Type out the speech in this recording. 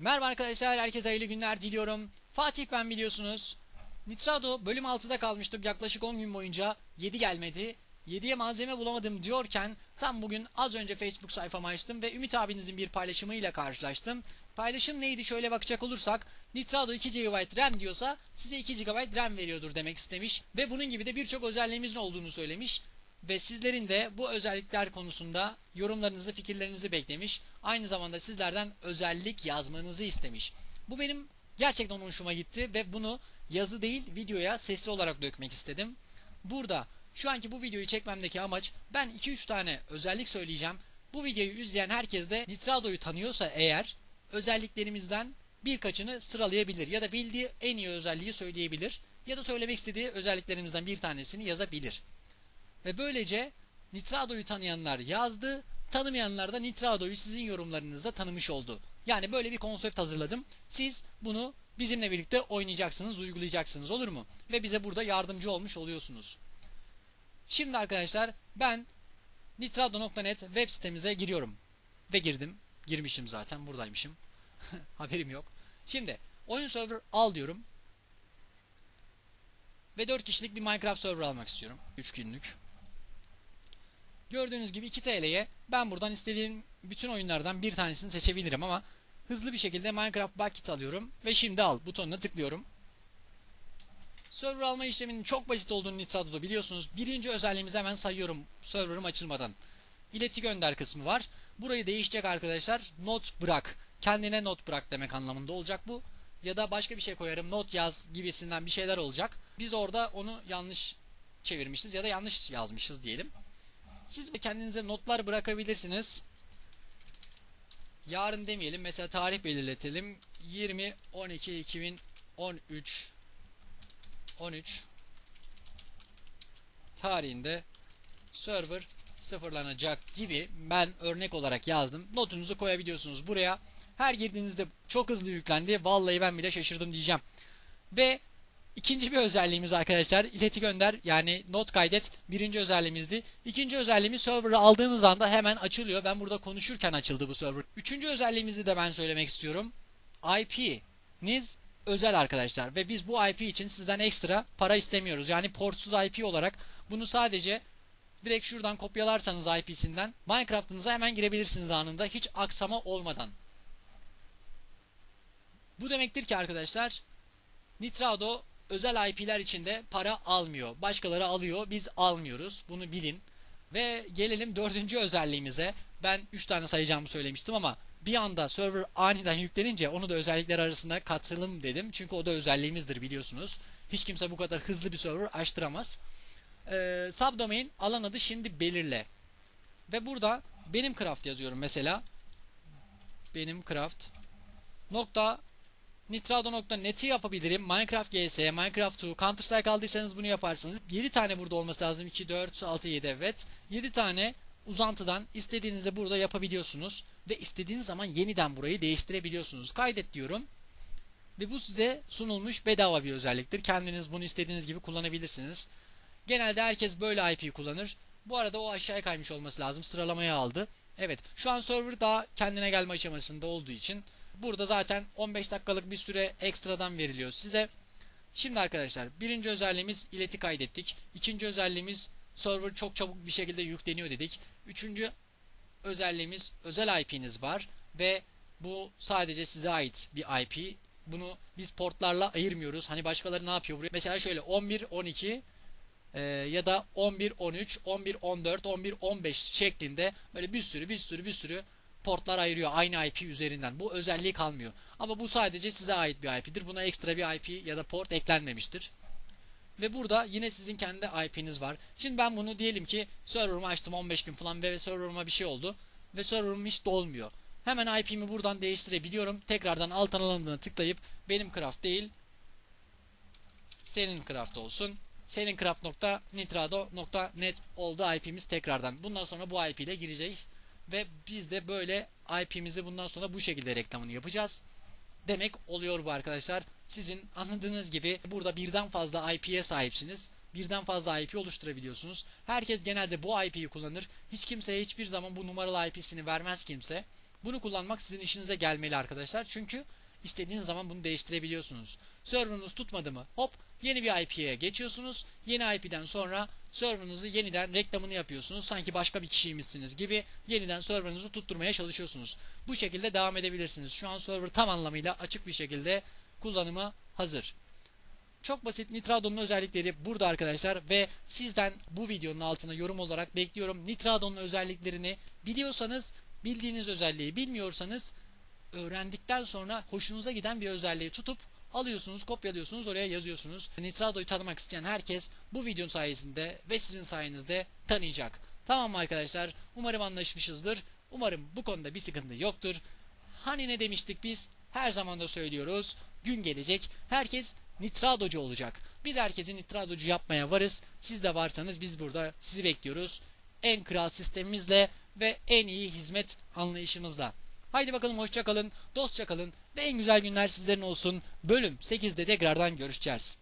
Merhaba arkadaşlar, herkese hayırlı günler diliyorum. Fatih ben biliyorsunuz. Nitrado bölüm 6'da kalmıştık yaklaşık 10 gün boyunca 7 gelmedi. 7'ye malzeme bulamadım diyorken tam bugün az önce Facebook sayfamı açtım ve Ümit abinizin bir paylaşımıyla karşılaştım. Paylaşım neydi şöyle bakacak olursak Nitrado 2 GB RAM diyorsa size 2 GB RAM veriyordur demek istemiş ve bunun gibi de birçok özelliğimizin olduğunu söylemiş ve sizlerin de bu özellikler konusunda yorumlarınızı, fikirlerinizi beklemiş. Aynı zamanda sizlerden özellik yazmanızı istemiş. Bu benim gerçekten hoşuma gitti ve bunu yazı değil videoya sesli olarak dökmek istedim. Burada şu anki bu videoyu çekmemdeki amaç ben 2-3 tane özellik söyleyeceğim. Bu videoyu izleyen herkes de Nitrado'yu tanıyorsa eğer özelliklerimizden birkaçını sıralayabilir ya da bildiği en iyi özelliği söyleyebilir ya da söylemek istediği özelliklerimizden bir tanesini yazabilir. Ve böylece Nitrado'yu tanıyanlar yazdı, tanımayanlar da Nitrado'yu sizin yorumlarınızda tanımış oldu. Yani böyle bir konsept hazırladım. Siz bunu bizimle birlikte oynayacaksınız, uygulayacaksınız olur mu? Ve bize burada yardımcı olmuş oluyorsunuz. Şimdi arkadaşlar ben nitrado.net web sitemize giriyorum. Ve girdim. Girmişim zaten buradaymışım. Haberim yok. Şimdi oyun server al diyorum. Ve 4 kişilik bir Minecraft server almak istiyorum. 3 günlük. Gördüğünüz gibi 2 TL'ye ben buradan istediğim bütün oyunlardan bir tanesini seçebilirim ama hızlı bir şekilde Minecraft Bucket alıyorum ve şimdi al butonuna tıklıyorum. Server alma işleminin çok basit olduğunu Nitrado'da biliyorsunuz. Birinci özelliğimizi hemen sayıyorum server'ım açılmadan. İleti gönder kısmı var. Burayı değişecek arkadaşlar. Not bırak. Kendine not bırak demek anlamında olacak bu. Ya da başka bir şey koyarım. Not yaz gibisinden bir şeyler olacak. Biz orada onu yanlış çevirmişiz ya da yanlış yazmışız diyelim. Siz kendinize notlar bırakabilirsiniz. Yarın demeyelim. Mesela tarih belirletelim. 20 12 2013 13 tarihinde server sıfırlanacak gibi ben örnek olarak yazdım. Notunuzu koyabiliyorsunuz buraya. Her girdiğinizde çok hızlı yüklendi. Vallahi ben bile şaşırdım diyeceğim. Ve İkinci bir özelliğimiz arkadaşlar ileti gönder yani not kaydet birinci özelliğimizdi. İkinci özelliğimiz server'ı aldığınız anda hemen açılıyor. Ben burada konuşurken açıldı bu server. Üçüncü özelliğimizi de ben söylemek istiyorum. IP'niz özel arkadaşlar ve biz bu IP için sizden ekstra para istemiyoruz. Yani portsuz IP olarak bunu sadece direkt şuradan kopyalarsanız IP'sinden Minecraft'ınıza hemen girebilirsiniz anında hiç aksama olmadan. Bu demektir ki arkadaşlar Nitrado özel IP'ler içinde para almıyor. Başkaları alıyor, biz almıyoruz. Bunu bilin. Ve gelelim dördüncü özelliğimize. Ben 3 tane sayacağımı söylemiştim ama bir anda server aniden yüklenince onu da özellikler arasında katılım dedim. Çünkü o da özelliğimizdir biliyorsunuz. Hiç kimse bu kadar hızlı bir server açtıramaz. Ee, subdomain alan adı şimdi belirle. Ve burada benim craft yazıyorum mesela. Benim craft nokta Nitrado.net'i yapabilirim. Minecraft GS, Minecraft 2, Counter Strike aldıysanız bunu yaparsınız. 7 tane burada olması lazım. 2, 4, 6, 7 evet. 7 tane uzantıdan istediğinizde burada yapabiliyorsunuz. Ve istediğiniz zaman yeniden burayı değiştirebiliyorsunuz. Kaydet diyorum. Ve bu size sunulmuş bedava bir özelliktir. Kendiniz bunu istediğiniz gibi kullanabilirsiniz. Genelde herkes böyle IP kullanır. Bu arada o aşağıya kaymış olması lazım. Sıralamaya aldı. Evet şu an server daha kendine gelme aşamasında olduğu için Burada zaten 15 dakikalık bir süre ekstradan veriliyor size. Şimdi arkadaşlar birinci özelliğimiz ileti kaydettik. İkinci özelliğimiz server çok çabuk bir şekilde yükleniyor dedik. Üçüncü özelliğimiz özel IP'niz var ve bu sadece size ait bir IP. Bunu biz portlarla ayırmıyoruz. Hani başkaları ne yapıyor buraya? Mesela şöyle 11 12 e, ya da 11 13 11 14 11 15 şeklinde böyle bir sürü bir sürü bir sürü portlar ayırıyor aynı IP üzerinden. Bu özelliği kalmıyor. Ama bu sadece size ait bir IP'dir. Buna ekstra bir IP ya da port eklenmemiştir. Ve burada yine sizin kendi IP'niz var. Şimdi ben bunu diyelim ki server'ımı açtım 15 gün falan ve server'ıma bir şey oldu. Ve server'ım hiç dolmuyor. Hemen IP'mi buradan değiştirebiliyorum. Tekrardan alt alanına tıklayıp benim craft değil senin craft olsun. Senin craft.nitrado.net oldu IP'miz tekrardan. Bundan sonra bu IP ile gireceğiz. Ve biz de böyle IP'mizi bundan sonra bu şekilde reklamını yapacağız. Demek oluyor bu arkadaşlar. Sizin anladığınız gibi burada birden fazla IP'ye sahipsiniz. Birden fazla IP oluşturabiliyorsunuz. Herkes genelde bu IP'yi kullanır. Hiç kimseye hiçbir zaman bu numaralı IP'sini vermez kimse. Bunu kullanmak sizin işinize gelmeli arkadaşlar. Çünkü istediğiniz zaman bunu değiştirebiliyorsunuz. Server'ınız tutmadı mı? Hop yeni bir IP'ye geçiyorsunuz. Yeni IP'den sonra server'ınızı yeniden reklamını yapıyorsunuz. Sanki başka bir kişiymişsiniz gibi yeniden server'ınızı tutturmaya çalışıyorsunuz. Bu şekilde devam edebilirsiniz. Şu an server tam anlamıyla açık bir şekilde kullanıma hazır. Çok basit Nitrado'nun özellikleri burada arkadaşlar ve sizden bu videonun altına yorum olarak bekliyorum. Nitrado'nun özelliklerini biliyorsanız bildiğiniz özelliği bilmiyorsanız öğrendikten sonra hoşunuza giden bir özelliği tutup alıyorsunuz, kopyalıyorsunuz, oraya yazıyorsunuz. Nitrado'yu tanımak isteyen herkes bu video sayesinde ve sizin sayenizde tanıyacak. Tamam mı arkadaşlar? Umarım anlaşmışızdır. Umarım bu konuda bir sıkıntı yoktur. Hani ne demiştik biz? Her zaman da söylüyoruz. Gün gelecek. Herkes Nitradocu olacak. Biz herkesi Nitradocu yapmaya varız. Siz de varsanız biz burada sizi bekliyoruz. En kral sistemimizle ve en iyi hizmet anlayışımızla. Haydi bakalım hoşça kalın, dostça kalın ve en güzel günler sizlerin olsun. Bölüm 8'de tekrardan görüşeceğiz.